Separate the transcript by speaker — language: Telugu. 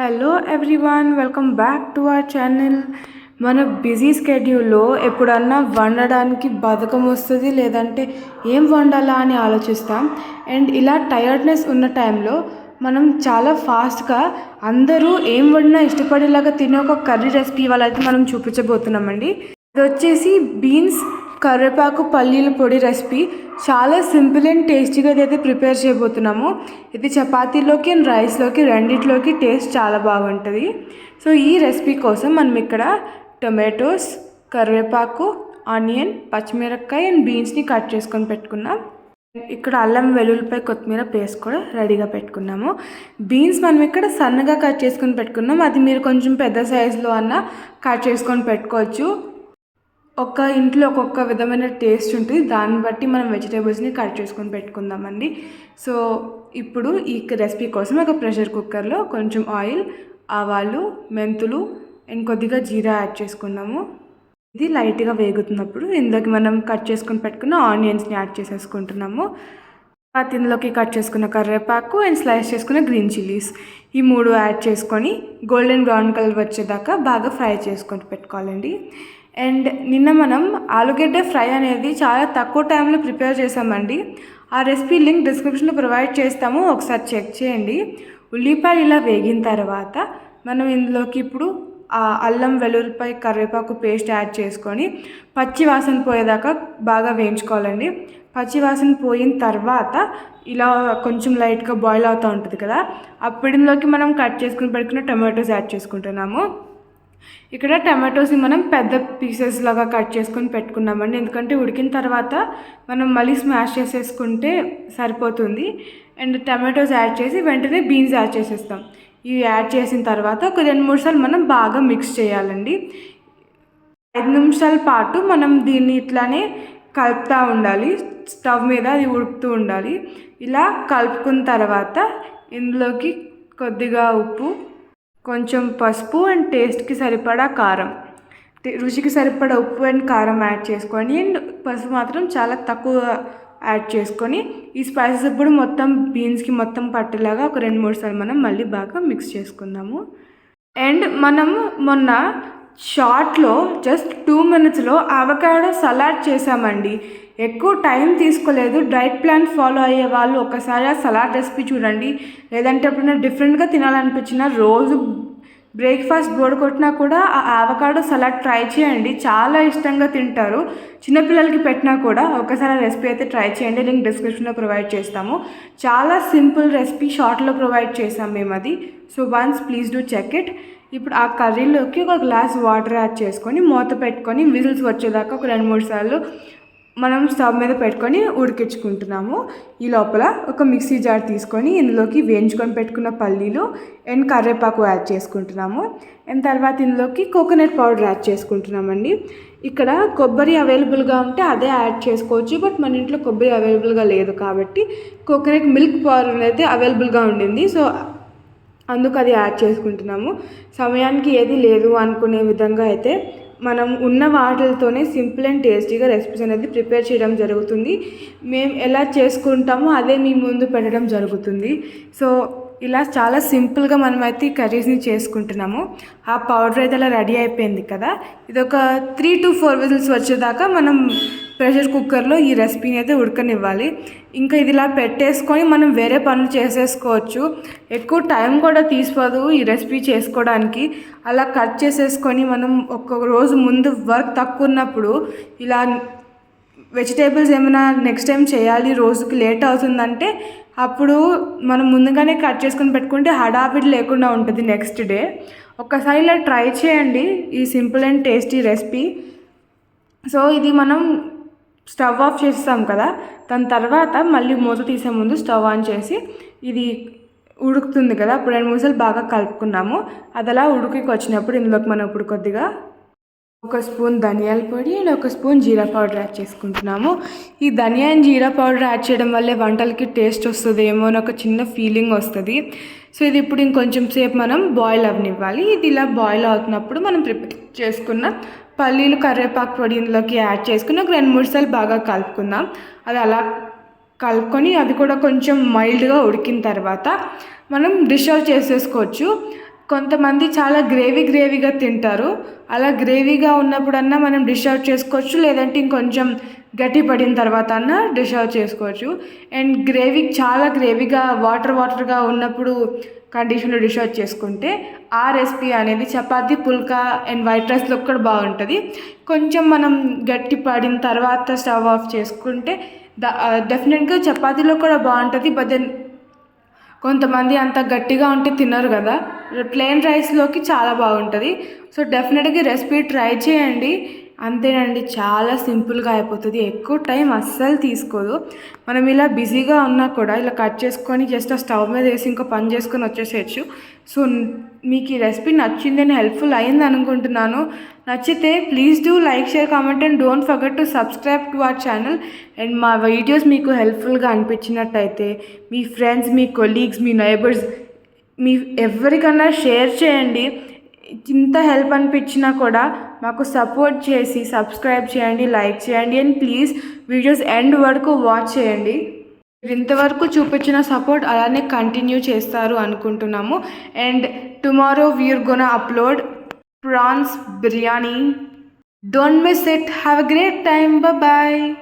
Speaker 1: Hello everyone welcome back to our channel మన బిజీ స్కెడ్యూల్లో ఎప్పుడన్నా వండడానికి బధకం వస్తుంది లేదంటే ఏం వండాలా అని ఆలోచిస్తాం. అండ్ ఇలా టయర్డ్నెస్ ఉన్న టైంలో మనం చాలా ఫాస్ట్గా అందరూ ఏం వండినా ఇష్టపడేలాగా తినే ఒక కర్రీ రెసిపీ వాళ్ళైతే మనం చూపించబోతున్నామండి. ఇది వచ్చేసి బీన్స్ కరివేపాకు పల్లీల పొడి రెసిపీ చాలా సింపుల్ అండ్ టేస్టీగా అయితే ప్రిపేర్ చేయబోతున్నాము. ఇది చపాతీలోకి అండ్ రైస్లోకి రెండిట్లోకి టేస్ట్ చాలా బాగుంటుంది. సో ఈ రెసిపీ కోసం మనం ఇక్కడ టొమాటోస్ కరివేపాకు ఆనియన్ పచ్చిమిరపకాయ అండ్ బీన్స్ని కట్ చేసుకొని పెట్టుకున్నాం. ఇక్కడ అల్లం వెల్లుల్లిపాయ కొత్తిమీర పేస్ట్ కూడా రెడీగా పెట్టుకున్నాము. బీన్స్ మనం ఇక్కడ సన్నగా కట్ చేసుకొని పెట్టుకున్నాం. అది మీరు కొంచెం పెద్ద సైజులో అన్న కట్ చేసుకొని పెట్టుకోవచ్చు. ఒక్క ఇంట్లో ఒక్కొక్క విధమైన టేస్ట్ ఉంటుంది. దాన్ని బట్టి మనం వెజిటేబుల్స్ని కట్ చేసుకొని పెట్టుకుందామండి. సో ఇప్పుడు ఈ రెసిపీ కోసం ఒక ప్రెషర్ కుక్కర్లో కొంచెం ఆయిల్ ఆవాలు మెంతులు అండ్ కొద్దిగా జీరా యాడ్ చేసుకున్నాము. ఇది లైట్గా వేగుతున్నప్పుడు ఇందులోకి మనం కట్ చేసుకొని పెట్టుకున్న ఆనియన్స్ని యాడ్ చేసేసుకుంటున్నాము. తర్వాత ఇందులోకి కట్ చేసుకున్న కరివేపాకు అండ్ స్లైస్ చేసుకున్న గ్రీన్ చిల్లీస్ ఈ మూడు యాడ్ చేసుకొని గోల్డెన్ బ్రౌన్ కలర్ వచ్చేదాకా బాగా ఫ్రై చేసుకొని పెట్టుకోవాలండి. అండ్ నిన్న మనం ఆలుగడ్డ ఫ్రై అనేది చాలా తక్కువ టైంలో ప్రిపేర్ చేసామండి. ఆ రెసిపీ లింక్ డిస్క్రిప్షన్లో ప్రొవైడ్ చేస్తాము. ఒకసారి చెక్ చేయండి. ఉల్లిపాయలు ఇలా వేగిన తర్వాత మనం ఇందులోకి ఇప్పుడు ఆ అల్లం వెల్లుల్లిపాయ కరివేపాకు పేస్ట్ యాడ్ చేసుకొని పచ్చి వాసన పోయేదాకా బాగా వేయించుకోవాలండి. పచ్చి వాసన పోయిన తర్వాత ఇలా కొంచెం లైట్గా బాయిల్ అవుతూ ఉంటుంది కదా అప్పుడు ఇందులోకి మనం కట్ చేసుకుని పెట్టుకున్న టమాటోస్ యాడ్ చేసుకుంటున్నాము. ఇక్కడ టమాటోస్ని మనం పెద్ద పీసెస్ లాగా కట్ చేసుకొని పెట్టుకున్నామండి. ఎందుకంటే ఉడికిన తర్వాత మనం మళ్ళీ స్మాష్ చేసేసుకుంటే సరిపోతుంది. అండ్ టమాటోస్ యాడ్ చేసి వెంటనే బీన్స్ యాడ్ చేసేస్తాం. ఇవి యాడ్ చేసిన తర్వాత ఒక రెండు మూడు సార్లు మనం బాగా మిక్స్ చేయాలండి. ఐదు నిమిషాల పాటు మనం దీన్ని ఇట్లానే కలుపుతూ ఉండాలి. స్టవ్ మీద అది ఉడుకుతూ ఉండాలి. ఇలా కలుపుకున్న తర్వాత ఇందులోకి కొద్దిగా ఉప్పు కొంచెం పసుపు అండ్ టేస్ట్కి సరిపడా కారం. రుచికి సరిపడా ఉప్పు అండ్ కారం యాడ్ చేసుకొని అండ్ పసుపు మాత్రం చాలా తక్కువ యాడ్ చేసుకొని ఈ స్పైసెస్ ఇప్పుడు మొత్తం బీన్స్కి మొత్తం పట్టేలాగా ఒక రెండు మూడు సార్లు మనం మళ్ళీ బాగా మిక్స్ చేసుకుందాము. అండ్ మనం మొన్న షార్ట్లో జస్ట్ టూ మినిట్స్లో అవకాడో సలాడ్ చేసామండి ఎక్కువ టైం తీసుకోలేదు. డైట్ ప్లాన్ ఫాలో అయ్యే వాళ్ళు ఒకసారి ఆ సలాడ్ రెసిపీ చూడండి. లేదంటే ఎప్పుడైనా డిఫరెంట్గా తినాలనిపించిన రోజు బ్రేక్ఫాస్ట్ బోర్డు కొట్టినా కూడా ఆ ఆవకాడో సలాడ్ ట్రై చేయండి. చాలా ఇష్టంగా తింటారు. చిన్నపిల్లలకి పెట్టినా కూడా ఒకసారి ఆ రెసిపీ అయితే ట్రై చేయండి. లింక్ డిస్క్రిప్షన్లో ప్రొవైడ్ చేస్తాము. చాలా సింపుల్ రెసిపీ షార్ట్లో ప్రొవైడ్ చేసాం మేము అది so once please do check it. ఇప్పుడు ఆ కర్రీలోకి ఒక గ్లాస్ వాటర్ యాడ్ చేసుకొని మూత పెట్టుకొని విజిల్స్ వచ్చేదాకా ఒక రెండు మూడు సార్లు మనం స్టవ్ మీద పెట్టుకొని ఉడికించుకుంటున్నాము. ఈ లోపల ఒక మిక్సీ జార్ తీసుకొని ఇందులోకి వేయించుకొని పెట్టుకున్న పల్లీలు అండ్ కరివేపాకు యాడ్ చేసుకుంటున్నాము. అండ్ తర్వాత ఇందులోకి కోకోనట్ పౌడర్ యాడ్ చేసుకుంటున్నామండి. ఇక్కడ కొబ్బరి అవైలబుల్గా ఉంటే అదే యాడ్ చేసుకోవచ్చు బట్ మన ఇంట్లో కొబ్బరి అవైలబుల్గా లేదు కాబట్టి కోకోనట్ మిల్క్ పౌడర్ అయితే అవైలబుల్గా ఉండింది. సో అందుకు అది యాడ్ చేసుకుంటున్నాము. సమయానికి ఏది లేదు అనుకునే విధంగా అయితే మనం ఉన్న వాటితోనే సింపుల్ అండ్ టేస్టీగా రెసిపీస్ అనేది ప్రిపేర్ చేయడం జరుగుతుంది. మేము ఎలా చేసుకుంటామో అదే మీ ముందు పెట్టడం జరుగుతుంది. సో ఇలా చాలా సింపుల్గా మనమైతే ఈ కర్రీస్ని చేసుకుంటున్నాము. ఆ పౌడర్ అయితే అలా రెడీ అయిపోయింది కదా. ఇది ఒక త్రీ టు ఫోర్ విజిల్స్ వచ్చేదాకా మనం ప్రెషర్ కుక్కర్లో ఈ రెసిపీని అయితే ఉడకనివ్వాలి. ఇంకా ఇది ఇలా పెట్టేసుకొని మనం వేరే పనులు చేసేసుకోవచ్చు. ఎక్కువ టైం కూడా తీసుకోదు ఈ రెసిపీ చేసుకోవడానికి. అలా కట్ చేసేసుకొని మనం ఒక్కొక్క రోజు ముందు వర్క్ తక్కువ ఉన్నప్పుడు ఇలా వెజిటేబుల్స్ ఏమైనా నెక్స్ట్ టైం చేయాలి రోజుకి లేట్ అవుతుందంటే అప్పుడు మనం ముందుగానే కట్ చేసుకొని పెట్టుకుంటే హడావిడి లేకుండా ఉంటుంది నెక్స్ట్ డే. ఒక్కసారి ఇలా ట్రై చేయండి ఈ simple and tasty recipe. So ఇది మనం స్టవ్ ఆఫ్ చేస్తాం కదా దాని తర్వాత మళ్ళీ మూత తీసే ముందు స్టవ్ ఆన్ చేసి ఇది ఉడుకుతుంది కదా అప్పుడు రెండు మూసలు బాగా కలుపుకున్నాము. అది అలా ఉడికి వచ్చినప్పుడు ఇందులోకి మనం ఇప్పుడు కొద్దిగా ఒక స్పూన్ ధనియాల పొడి అండ్ ఒక స్పూన్ జీరా పౌడర్ యాడ్ చేసుకుంటున్నాము. ఈ ధనియా అండ్ జీరా పౌడర్ యాడ్ చేయడం వల్లే వంటలకి టేస్ట్ వస్తుంది ఏమో అని ఒక చిన్న ఫీలింగ్ వస్తుంది. సో ఇది ఇప్పుడు ఇంకొంచెం సేపు మనం బాయిల్ అవనివ్వాలి. ఇది ఇలా బాయిల్ అవుతున్నప్పుడు మనం ప్రిపేర్ చేసుకున్న పల్లీలు కరివేపాకు పొడి ఇందులోకి యాడ్ చేసుకుని ఒక రెండు మూడు సార్లు బాగా కలుపుకుందాం. అది అలా కలుపుకొని అది కూడా కొంచెం మైల్డ్గా ఉడికిన తర్వాత మనం డిష్ అవుట్ చేసేసుకోవచ్చు. కొంతమంది చాలా గ్రేవీ గ్రేవీగా తింటారు. అలా గ్రేవీగా ఉన్నప్పుడన్నా మనం డిష్ అవుట్ చేసుకోవచ్చు లేదంటే ఇంకొంచెం గట్టి పడిన తర్వాత అన్న డిష్ అవుట్ చేసుకోవచ్చు. అండ్ గ్రేవీ చాలా గ్రేవీగా వాటర్ వాటర్గా ఉన్నప్పుడు కండిషన్లో డిష్ అవుట్ చేసుకుంటే ఆ రెసిపీ అనేది చపాతి పుల్కా అండ్ వైట్ రైస్లో కూడా బాగుంటుంది. కొంచెం మనం గట్టి పడిన తర్వాత స్టవ్ ఆఫ్ చేసుకుంటే ద డెఫినెట్గా చపాతీలో కూడా బాగుంటుంది బట్ దెన్ కొంతమంది అంత గట్టిగా ఉంటే తినరు కదా. ప్లెయిన్ రైస్లోకి చాలా బాగుంటుంది. సో డెఫినెట్గా రెసిపీ ట్రై చేయండి. అంతేనండి చాలా సింపుల్గా అయిపోతుంది. ఎక్కువ టైం అస్సలు తీసుకోదు. మనం ఇలా బిజీగా ఉన్నా కూడా ఇలా కట్ చేసుకొని జస్ట్ ఆ స్టవ్ మీద వేసి ఇంకో పని చేసుకొని వచ్చేసేయచ్చు. సో మీకు ఈ రెసిపీ నచ్చిందని హెల్ప్ఫుల్ అయింది అనుకుంటున్నాను నచ్చితే please do like share comment and don't forget to subscribe to our channel. And మా వీడియోస్ మీకు హెల్ప్ఫుల్గా అనిపించినట్టయితే మీ ఫ్రెండ్స్ మీ కొలీగ్స్ మీ నైబర్స్ మీ ఎవరికన్నా షేర్ చేయండి. ఇంత హెల్ప్ అనిపించినా కూడా మాకు సపోర్ట్ చేసి సబ్స్క్రైబ్ చేయండి లైక్ చేయండి అండ్ ప్లీజ్ వీడియోస్ ఎండ్ వరకు వాచ్ చేయండి. ఇంతవరకు చూపించిన సపోర్ట్ అలానే కంటిన్యూ చేస్తారు అనుకుంటున్నాము. And tomorrow we're gonna upload prawns biryani. Don't miss it. Have a great time. Bye